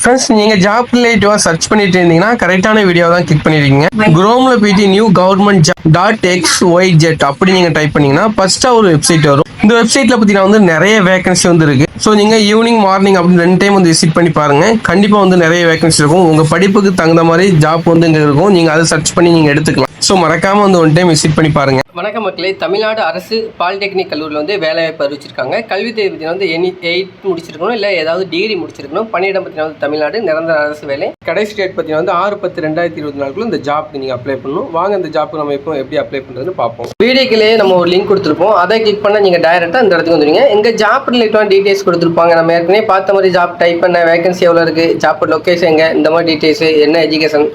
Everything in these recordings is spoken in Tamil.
ஃப்ரெண்ட்ஸ் நீங்கள் ஜாப் ரிலேட்டிவாக சர்ச் பண்ணிட்டு இருந்தீங்கன்னா கரெக்டான வீடியோ தான் கிளிக் பண்ணிருக்கீங்க. குரோமில் போயிட்டு new government job dot X Y Z அப்படி நீங்கள் டைப் பண்ணீங்கன்னா ஃபர்ஸ்ட்டாக ஒரு வெப்சைட் வரும். இந்த வெப்சைட்டில் பார்த்தீங்கன்னா வந்து நிறைய வேகன்சி வந்து இருக்கு. ஸோ நீங்கள் ஈவினிங் மார்னிங் அப்படின்னு ரெண்டு டைம் வந்து விசிட் பண்ணி பாருங்க. கண்டிப்பாக வந்து நிறைய வேகன்சி இருக்கும். உங்கள் படிப்புக்கு தகுந்த மாதிரி ஜாப் வந்து இங்கே இருக்கும். நீங்கள் அதை சர்ச் பண்ணி நீங்கள் எடுத்துக்கலாம். ஸோ மறக்காம வந்து ஒன் டைம் விசிட் பண்ணி பாருங்க. வணக்க மக்களே. தமிழ்நாடு அரசு பாலிடெக்னிக் கல்லூரியில் வந்து வேலைவாய்ப்பு அறிவிச்சிருக்காங்க. கல்வி தேர்வு பார்த்தீங்கன்னா வந்து எனி எயிட் முடிச்சிருக்கணும் இல்லை ஏதாவது டிகிரி முடிச்சிருக்கணும். பணியிடம் பார்த்தீங்கன்னா வந்து தமிழ்நாடு நிரந்தர அரசு வேலை. கடைசி டேட் பார்த்தீங்கன்னா வந்து ஆறு பத்து ரெண்டாயிரத்தி இருபத்தி நாலுக்குள்ள இந்த ஜாப்க்கு நீங்கள் அப்ளை பண்ணணும். வாங்க இந்த ஜாப்புக்கு நம்ம இப்போ எப்படி அப்ளை பண்ணுறதுன்னு பார்ப்போம். வீடியோக்கிலே நம்ம ஒரு லிங்க் கொடுத்துருப்போம். அதை கிளிக் பண்ணால் நீங்கள் டைரெக்டாக இந்த இடத்துக்கு வந்துடுங்க எங்கள் ஜாப் ரிலேட்டிவான டீட்டெயில்ஸ் கொடுத்துருப்பாங்க. நம்ம ஏற்கனவே பார்த்த மாதிரி ஜாப் டைப் பண்ண வேகன்சி எவ்வளோ இருக்குது ஜாப் லொக்கேஷன் எங்கே இந்த மாதிரி டீட்டெயில்ஸ் என்ன எஜுகேஷன்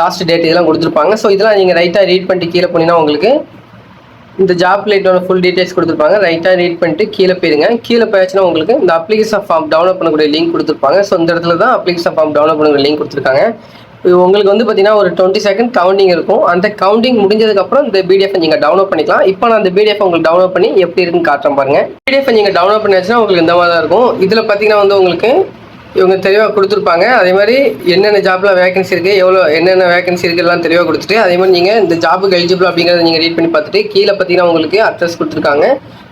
லாஸ்ட் டேட் இதெல்லாம் கொடுத்துருப்பாங்க. ஸோ இதெல்லாம் நீங்கள் ரைட்டாக ரீட் பண்ணிட்டு கீழே போனீங்கன்னா உங்களுக்கு இந்த ஜாப் லைட்டோட ஃபுல் டீடைல்ஸ் கொடுத்துருப்பாங்க. ரைட்டாக ரீட் பண்ணிட்டு கீழே போயிருங்க. கீழே போயாச்சுன்னா உங்களுக்கு இந்த அப்ளிகேஷன் ஃபார்ம் டவுன்லோட் பண்ணக்கூடிய லிங்க் கொடுத்துருப்பாங்க. ஸோ இந்த இடத்துல தான் அப்ளிகேஷன் ஃபார்ம் டவுன்லோட் பண்ணக்கூடிய லிங்க் கொடுத்துருக்காங்க. உங்களுக்கு வந்து பார்த்தீங்கன்னா ஒரு டுவெண்ட்டி செகண்ட் கவுண்டிங் இருக்கும். அந்த கவுண்டிங் முடிஞ்சதுக்கப்புறம் இந்த பிடிஎஃப் நீங்கள் டவுன்லோட் பண்ணிக்கலாம். இப்போ நான் அந்த பிடிஎஃப் உங்களுக்கு டவுன்லோட் பண்ணி எப்படி இருக்குன்னு காட்டுறேன் பாருங்க. பிடிஎஃப் நீங்கள் டவுன்லோட் பண்ணியாச்சுன்னா உங்களுக்கு இந்த மாதிரி தான் இருக்கும். இதில் பார்த்தீங்கன்னா வந்து உங்களுக்கு இவங்க தெளிவாக கொடுத்துருப்பாங்க. அதே மாதிரி என்னென்ன ஜாப்லாம் வேகன்சி இருக்குது எவ்வளோ என்னென்ன வேகன்சி இருக்குது தெளிவாக கொடுத்துட்டு அதே மாதிரி நீங்கள் இந்த ஜாபுக்கு எலிஜிபிள் அப்படிங்கிறத நீங்கள் ரீட் பண்ணி பார்த்துட்டு கீழே பார்த்தீங்கன்னா உங்களுக்கு அட்ரஸ் கொடுத்துருக்காங்க.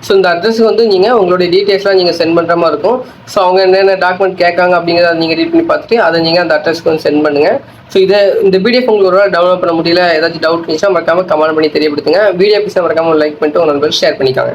ஸோ இந்த அட்ரஸுக்கு வந்து நீங்கள் உங்களுடைய டீட்டெயில்ஸ்லாம் நீங்கள் சென்ட் பண்ணுற மாதிரி இருக்கும். ஸோ அவங்க என்னென்ன டாக்குமெண்ட் கேட்காங்க அப்படிங்கிறத நீங்கள் ரீட் பண்ணி பார்த்துட்டு அதை நீங்கள் அந்த அட்ரஸ்க்கு வந்து சென்ட் பண்ணுங்கள் ஸோ இதை இந்த பிடிஎஃப் உங்களுக்கு ஒரு டவுன்லோட் பண்ண முடியல ஏதாச்சும் டவுட் இருந்துச்சுன்னா மறக்காமல் கமெண்ட் பண்ணி தெரியப்படுத்துங்க. வீடியோ பிடிச்சா மறக்காமல் லைக் பண்ணிட்டு உங்க நண்பர்கள் ஷேர் பண்ணிக்காங்க.